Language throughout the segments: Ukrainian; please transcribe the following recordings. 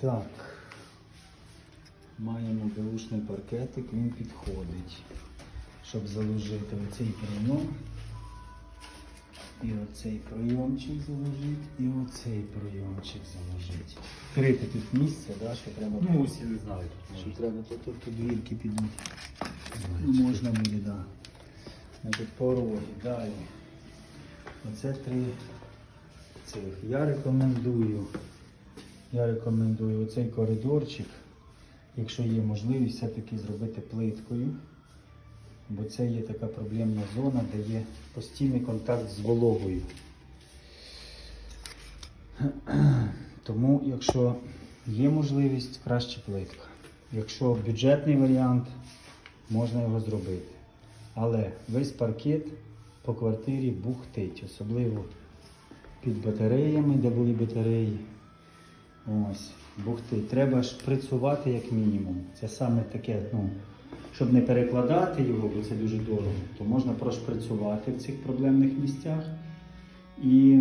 Так. Маємо беушний паркетик, він підходить, щоб заложити оцей прийом. І оцей прийомчик заложити, і оцей прийомчик заложити. Крити тут місце, да, що треба. Ну, усі не знаю тут. що треба, то тут, тут двірки підуть. Знаєте. Можна буде, так. Да. Значить, пороги, далі. Оце три цих. Я рекомендую, я рекомендую оцей коридорчик, якщо є можливість, все-таки зробити плиткою. Бо це є така проблемна зона, де є постійний контакт з вологою. Тому, якщо є можливість, краще плитка. Якщо бюджетний варіант, можна його зробити. Але весь паркет по квартирі бухтить, особливо під батареями, де були батареї. Ось, бухтить. Треба шприцувати як мінімум. Це саме таке, ну, щоб не перекладати його, бо це дуже дорого, то можна прошприцювати в цих проблемних місцях і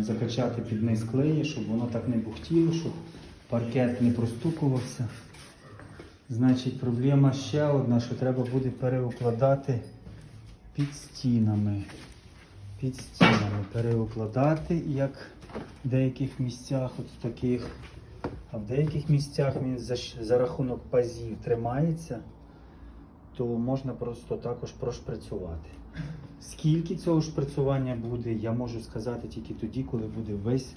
закачати під низ клеї, щоб воно так не бухтіло, щоб паркет не простукувався. Значить, проблема ще одна, що треба буде переукладати під стінами. Під стінами переукладати, як в деяких місцях, от в таких, а в деяких місцях він за, за рахунок пазів тримається, то можна просто також прошприцювати. Скільки цього шприцювання буде, я можу сказати тільки тоді, коли буде весь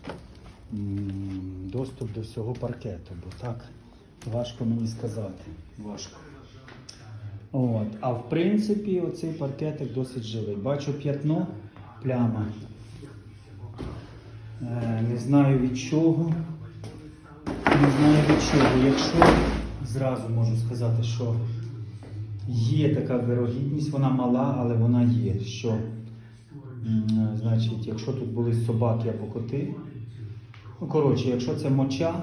доступ до всього паркету, бо так важко мені сказати. Важко. От. А в принципі, оцей паркетик досить живий. Бачу п'ятно, пляма. Е, не знаю від чого. Не знаю від чого. Якщо зразу можу сказати, що є така вирогідність, вона мала, але вона є. Що, значить, якщо тут були собаки або коти, ну коротше, якщо це моча,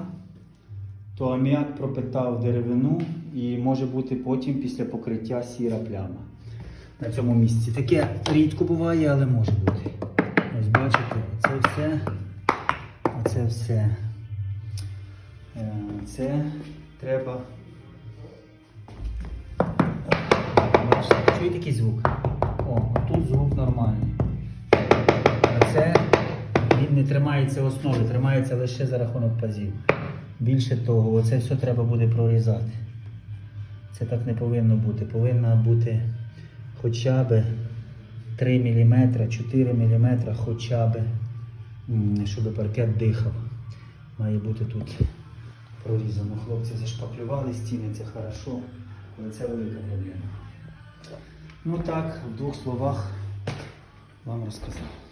то аміак пропитав деревину і може бути потім після покриття сіра пляма на цьому місці. Таке рідко буває, але може бути. Ось бачите, це все. Оце все. Е, Це треба. Бачите, чуєте який звук? О, тут звук нормальний. А це він не тримається основи, тримається лише за рахунок пазів. Більше того, оце все треба буде прорізати. Це так не повинно бути. Повинна бути хоча б 3 мм, 4 мм, хоча б, щоб паркет дихав. Має бути тут прорізано. Хлопці зашпаклювали стіни, це хорошо, але це велика проблема. Ну так, в двох словах вам розказав.